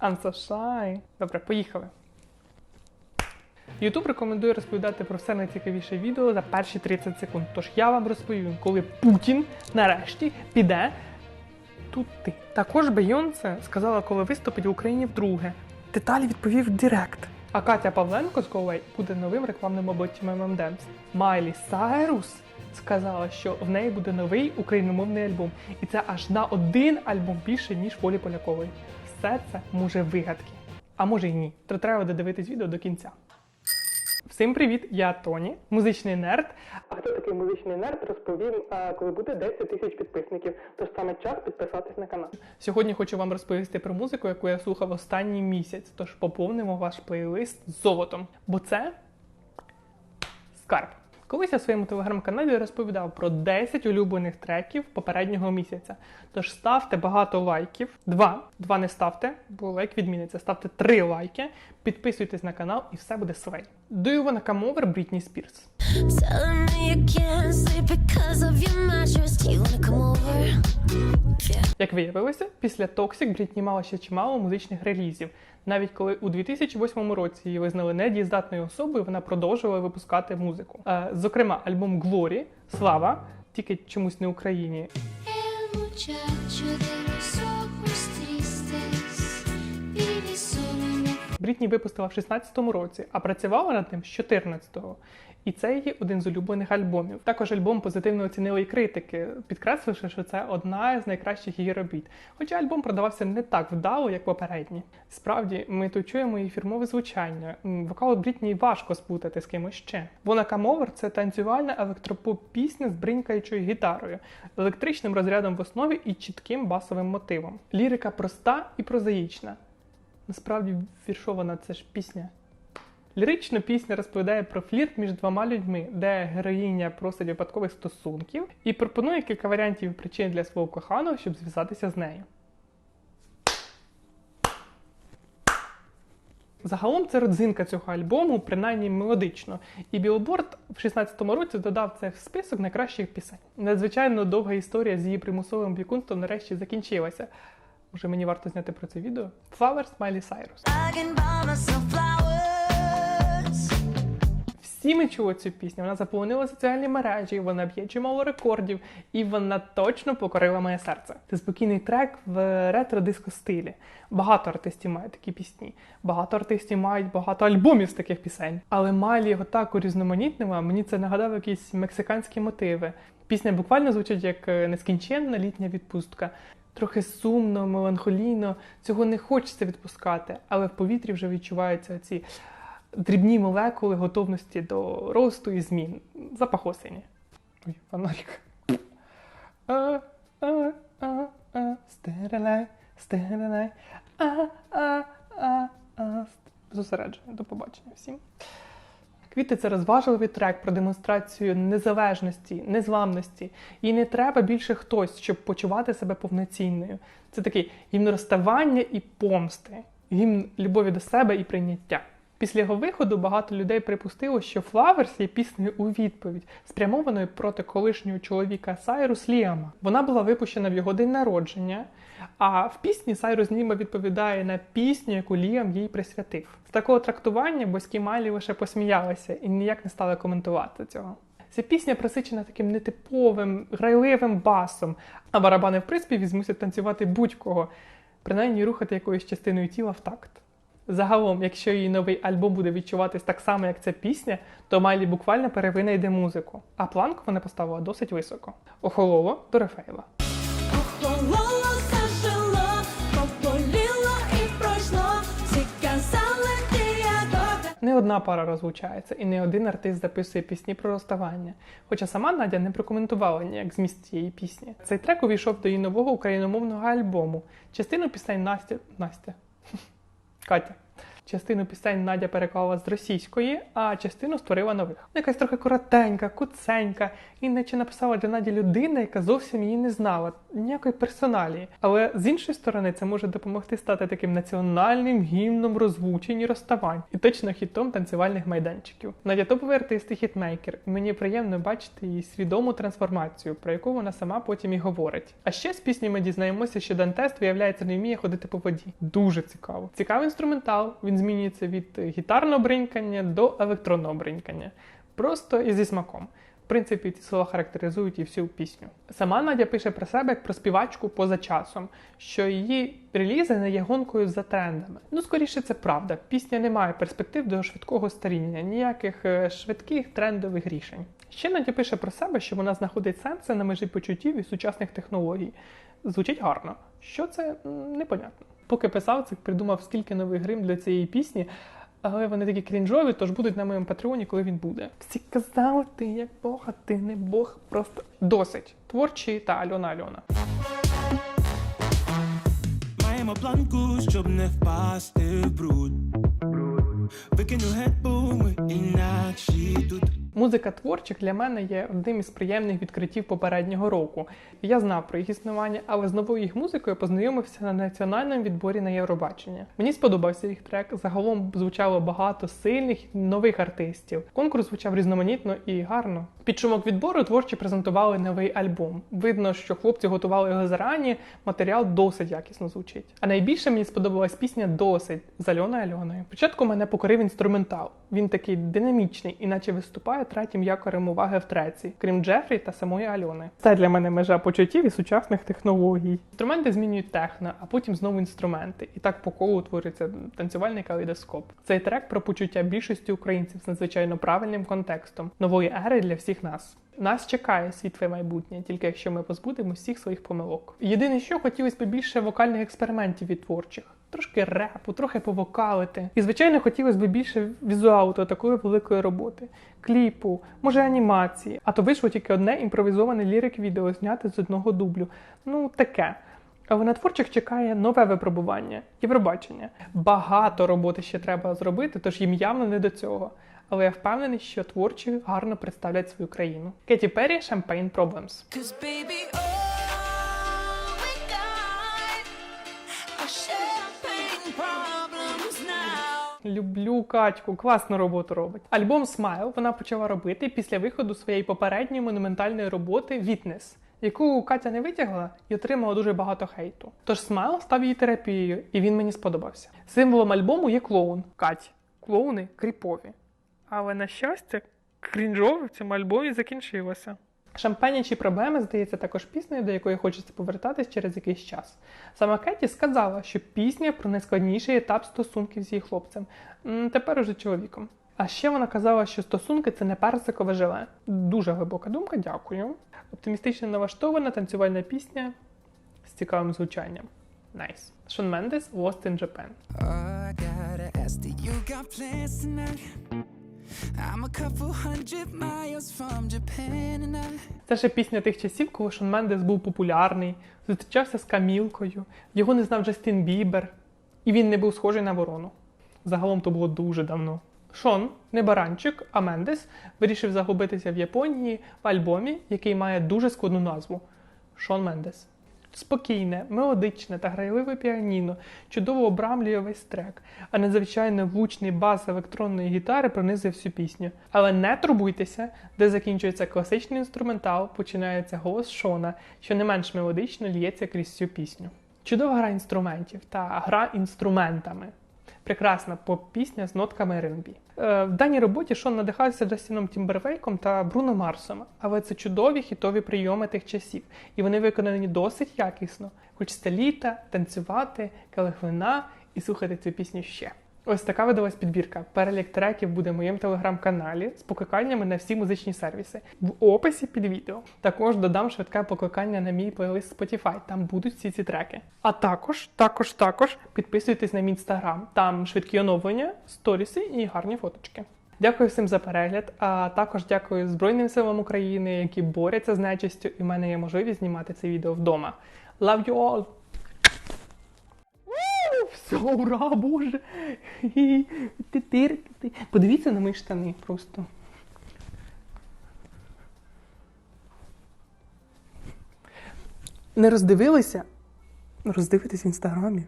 I'm so shy. Добре, поїхали. YouTube рекомендує розповідати про все найцікавіше відео за перші 30 секунд. Тож я вам розповім, коли Путін нарешті піде туди. Також Бейонсе сказала, коли виступить в Україні вдруге. Деталі відповів Директ. А Катя Павленко з Go буде новим рекламним обличчям M&M's. Майлі Сайрус сказала, що в неї буде новий україномовний альбом, і це аж на один альбом більше ніж Полі Полякової. Все це може вигадки. А може й ні. То треба додивитись відео до кінця. Всім привіт! Я Тоні, музичний нерд. А хто такий музичний нерд, розповім, коли буде 10 тисяч підписників. Тож саме час підписатись на канал. Сьогодні хочу вам розповісти про музику, яку я слухав останній місяць. Тож поповнимо ваш плейлист золотом. Бо це скарб. Колись я в своєму телеграм-каналі розповідав про 10 улюблених треків попереднього місяця. Тож ставте багато лайків. Два. Два не ставте, бо лайк відміниться. Ставте три лайки, підписуйтесь на канал і все буде свей. Do you камовер Брітні Спірс? Telling me you can't sleep because of your mattress. Do you wanna come over? Yeah. Як виявилося, після Toxic Брітні мала ще чимало музичних релізів. Навіть коли у 2008 році її визнали недієздатною особою, вона продовжувала випускати музику. Е, зокрема, альбом Глорі, Слава, тільки чомусь не Україні. El Брітні випустила в 16-му році, а працювала над ним з 14-го. І це її один з улюблених альбомів. Також альбом позитивно оцінили і критики, підкресливши, що це одна з найкращих її робіт. Хоча альбом продавався не так вдало, як попередні. Справді, ми тут чуємо її фірмове звучання. Вокал Брітні важко спутати з кимось ще. Вона камовер це танцювальна електропоп пісня з бринькаючою гітарою, електричним розрядом в основі і чітким басовим мотивом. Лірика проста і прозаїчна. Насправді віршована це ж пісня. Лірична пісня розповідає про флірт між двома людьми, де героїня просить випадкових стосунків і пропонує кілька варіантів причин для свого коханого, щоб зв'язатися з нею. Загалом це родзинка цього альбому, принаймні мелодично. І Білборд в 16-му році додав це в список найкращих пісень. Надзвичайно довга історія з її примусовим вікунством нарешті закінчилася. Може, мені варто зняти про це відео? Flowers myself flowers. Всі ми чули цю пісню. Вона заповнила соціальні мережі, вона б'є чимало рекордів, і вона точно покорила моє серце. Це спокійний трек в ретро-диско стилі. Багато артистів мають такі пісні. Багато артистів мають багато альбомів з таких пісень. Але Майлі його так урізноманітнила, мені це нагадав якісь мексиканські мотиви. Пісня буквально звучить як е, нескінченна літня відпустка. Трохи сумно, меланхолійно, цього не хочеться відпускати, але в повітрі вже відчуваються ці дрібні молекули готовності до росту і змін. Запах осені. Ой, фонарик. А, а, а. Зосередження. До побачення всім. Квіти це розважливий трек про демонстрацію незалежності, незламності. І не треба більше хтось, щоб почувати себе повноцінною. Це такий гімн розставання і помсти, гімн любові до себе і прийняття. Після його виходу багато людей припустило, що Flowers є піснею у відповідь, спрямованою проти колишнього чоловіка Сайрус Ліама. Вона була випущена в його день народження, а в пісні Сайрус ніби відповідає на пісню, яку Ліам їй присвятив. З такого трактування батьки Майлі лише посміялися і ніяк не стали коментувати цього. Ця пісня присичена таким нетиповим, грайливим басом, а барабани в приспіві змусять танцювати будь-кого, принаймні рухати якоюсь частиною тіла в такт. Загалом, якщо її новий альбом буде відчуватись так само, як ця пісня, то Майлі буквально перевинайде музику, а планку вона поставила досить високо. Охололо до добре. Не одна пара розлучається, і не один артист записує пісні про розставання. Хоча сама Надя не прокоментувала ніяк зміст цієї пісні. Цей трек увійшов до її нового україномовного альбому. Частину пісень Настя. Настя. Катя. Частину пісень Надя переклала з російської, а частину створила нових. Якась трохи коротенька, куценька, і наче написала для Наді людина, яка зовсім її не знала, ніякої персоналії. Але з іншої сторони, це може допомогти стати таким національним гімном розвучень і розставань, і точно хітом танцювальних майданчиків. Надя топовий артист і хітмейкер, мені приємно бачити її свідому трансформацію, про яку вона сама потім і говорить. А ще з пісні ми дізнаємося, що Дантест, виявляється, не вміє ходити по воді. Дуже цікаво. Цікавий інструментал. Він змінюється від гітарного бринькання до електронного бринькання. Просто і зі смаком. В принципі, ці слова характеризують і всю пісню. Сама Надя пише про себе як про співачку поза часом, що її релізи не є гонкою за трендами. Ну, скоріше, це правда. Пісня не має перспектив до швидкого старіння, ніяких е, швидких трендових рішень. Ще Надя пише про себе, що вона знаходить сенси на межі почуттів і сучасних технологій. Звучить гарно. Що це непонятно. Поки писав це, придумав стільки нових грим для цієї пісні, але вони такі крінжові, тож будуть на моєму патреоні, коли він буде. Всі казали, ти як Бог, а ти не Бог. Просто досить. Творчі та Альона Альона. Маємо планку, щоб не впасти в бруд. Викину геть, бо інакші тут. Музика творчих для мене є одним із приємних відкриттів попереднього року. Я знав про їх існування, але з новою їх музикою познайомився на національному відборі на Євробачення. Мені сподобався їх трек. Загалом звучало багато сильних нових артистів. Конкурс звучав різноманітно і гарно. Під шумок відбору творчі презентували новий альбом. Видно, що хлопці готували його зарані. Матеріал досить якісно звучить. А найбільше мені сподобалась пісня Досить з Альоною Альоною. Спочатку мене покорив інструментал. Він такий динамічний, іначе виступає третім якорем уваги в треці, крім Джефрі та самої Альони. Це для мене межа почуттів і сучасних технологій. Інструменти змінюють техно, а потім знову інструменти. І так по колу утворюється танцювальний калейдоскоп. Цей трек про почуття більшості українців з надзвичайно правильним контекстом нової ери для всіх нас. Нас чекає світле майбутнє, тільки якщо ми позбудемо всіх своїх помилок. Єдине, що хотілося б більше вокальних експериментів від творчих. Трошки репу, трохи повокалити. І, звичайно, хотілося б більше візуалу до такої великої роботи, кліпу, може анімації. А то вийшло тільки одне імпровізоване лірик відео зняте з одного дублю. Ну, таке. Але на творчих чекає нове випробування Євробачення. Багато роботи ще треба зробити, тож їм явно не до цього. Але я впевнений, що творчі гарно представлять свою країну. Кеті Перрі Champagne Problems. Люблю Катьку, класну роботу робить. Альбом Смайл вона почала робити після виходу своєї попередньої монументальної роботи Вітнес, яку Катя не витягла і отримала дуже багато хейту. Тож Смайл став її терапією, і він мені сподобався. Символом альбому є клоун. Кать. Клоуни кріпові. Але на щастя, крінжове в цьому альбомі закінчилося. Шампанячі проблеми, здається, також піснею, до якої хочеться повертатись через якийсь час. Сама Кеті сказала, що пісня про найскладніший етап стосунків з її хлопцем, тепер уже чоловіком. А ще вона казала, що стосунки це не персикове желе. Дуже глибока думка, дякую. Оптимістично налаштована танцювальна пісня з цікавим звучанням. Найс. Шон Мендес Lost in Japan. Oh, I gotta ask, you got plans tonight? Це ще пісня тих часів, коли Шон Мендес був популярний, зустрічався з Камілкою, його не знав Джастін Бібер, і він не був схожий на ворону. Загалом то було дуже давно. Шон, не баранчик, а Мендес вирішив загубитися в Японії в альбомі, який має дуже складну назву Шон Мендес. Спокійне, мелодичне та грайливе піаніно чудово обрамлює весь трек, а надзвичайно гучний бас електронної гітари пронизує всю пісню. Але не турбуйтеся, де закінчується класичний інструментал, починається голос Шона, що не менш мелодично лється крізь цю пісню. Чудова гра інструментів та гра інструментами. Прекрасна поп-пісня з нотками R&B. Е, в даній роботі Шон надихався Джастіном Тімбервейком та Бруно Марсом, але це чудові хітові прийоми тих часів, і вони виконані досить якісно. Хочеться літа, танцювати, калихвина і слухати цю пісню ще. Ось така видалась підбірка. Перелік треків буде в моєму телеграм-каналі з покликаннями на всі музичні сервіси в описі під відео. Також додам швидке покликання на мій плейлист Spotify. Там будуть всі ці треки. А також, також, також підписуйтесь на мій інстаграм. Там швидкі оновлення, сторіси і гарні фоточки. Дякую всім за перегляд, а також дякую Збройним силам України, які борються з нечистю, і в мене є можливість знімати це відео вдома. Love you all! Все, ура, боже. Подивіться на мої штани просто. Не роздивилися? Роздивитись в інстаграмі.